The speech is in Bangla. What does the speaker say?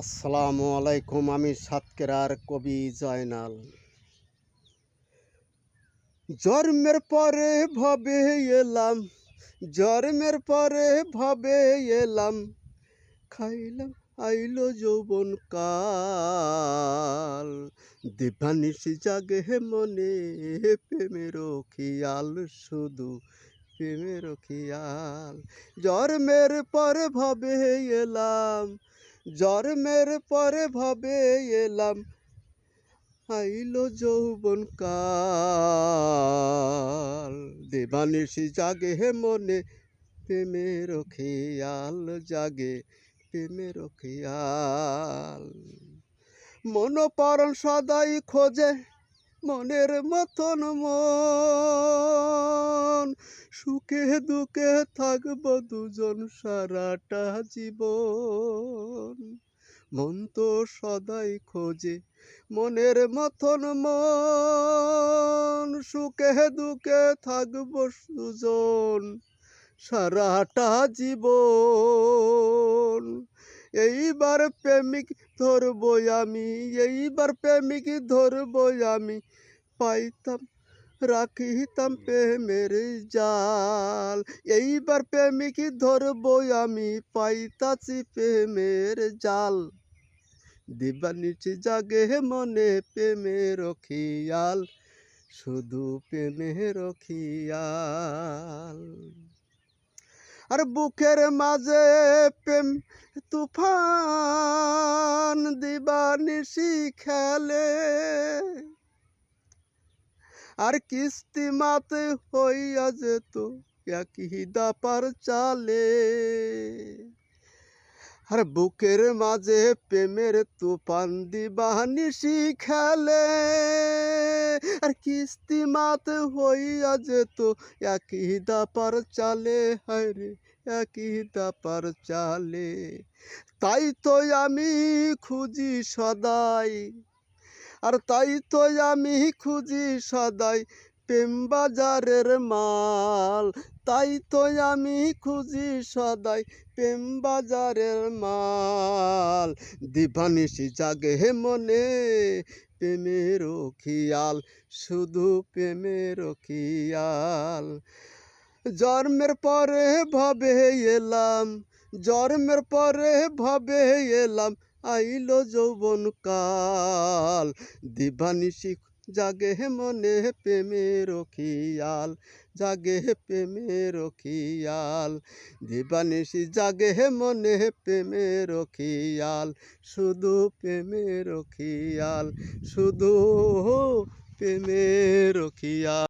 আসসালামু আলাইকুম, আমি সাতকেরার কবি জয়নাল। জন্মের পরে ভবে এলাম, জন্মের পরে ভবে এলাম, খাইলাম, আইলো যৌবন কাল। দিবানিশি জাগে মনে প্রেমের খিয়াল, শুধু প্রেমের খিয়াল। জন্মের পরে ভবে এলাম জন্মের পরে ভবে এলাম। আইলো যৌবন কাল, দেবানিশি জাগে হে মনে, প্রেমের খেয়াল জাগে, প্রেমের খেয়াল। মন পরণ সদাই খোঁজে, মনের মতন মন। সুখে দুঃখে থাকব দুজন সারাটা জীবন। মন তো সদাই খোঁজে মনের মতন মন। সুখে দুঃখে থাকব দুজন সারাটা জীবন। এইবার প্রেমিক ধরবো আমি, এইবার প্রেমিক ধরবো আমি। পাইতাম রাখিতাম প্রেমের জাল। এইবার প্রেমিক ধরবো আমি, পাইতাছি প্রেমের জাল। দিবানিচি জাগে মনে প্রেমের খেয়াল, শুধু প্রেমের খেয়াল। আর বুকের মাঝে প্রেম তুফান দিবানিশি খেলে আর কিস্তি মাতে হইয়া যেত, একই দাপার চালে। আর বুকের মাঝে প্রেমের তুফান দিবানিশি খেলে। আর কিস্তি মাতে হইয়া যেত, একই দাপার চালে। হায়রে একই দাপার চালে। তাই তো আমি খুঁজি সদাই। আর তাই তো আমি খুঁজি সদাই প্রেম বাজারের মাল। তাই তো আমি খুঁজি সদাই প্রেম বাজারের মাল। দিবানিশি জাগে হে মনে, প্রেমের খিয়াল, শুধু প্রেমের খিয়াল। জন্মের পরে ভবে এলাম, জন্মের পরে ভবে এলাম আইলো যৌবন কাল দিবানিশি জাগে মনে প্রেমের খেয়াল, জাগে প্রেমের খেয়াল। দিবানিশি জাগে মনে প্রেমের খেয়াল, শুধু প্রেমের খেয়াল, শুধু প্রেমের খেয়াল।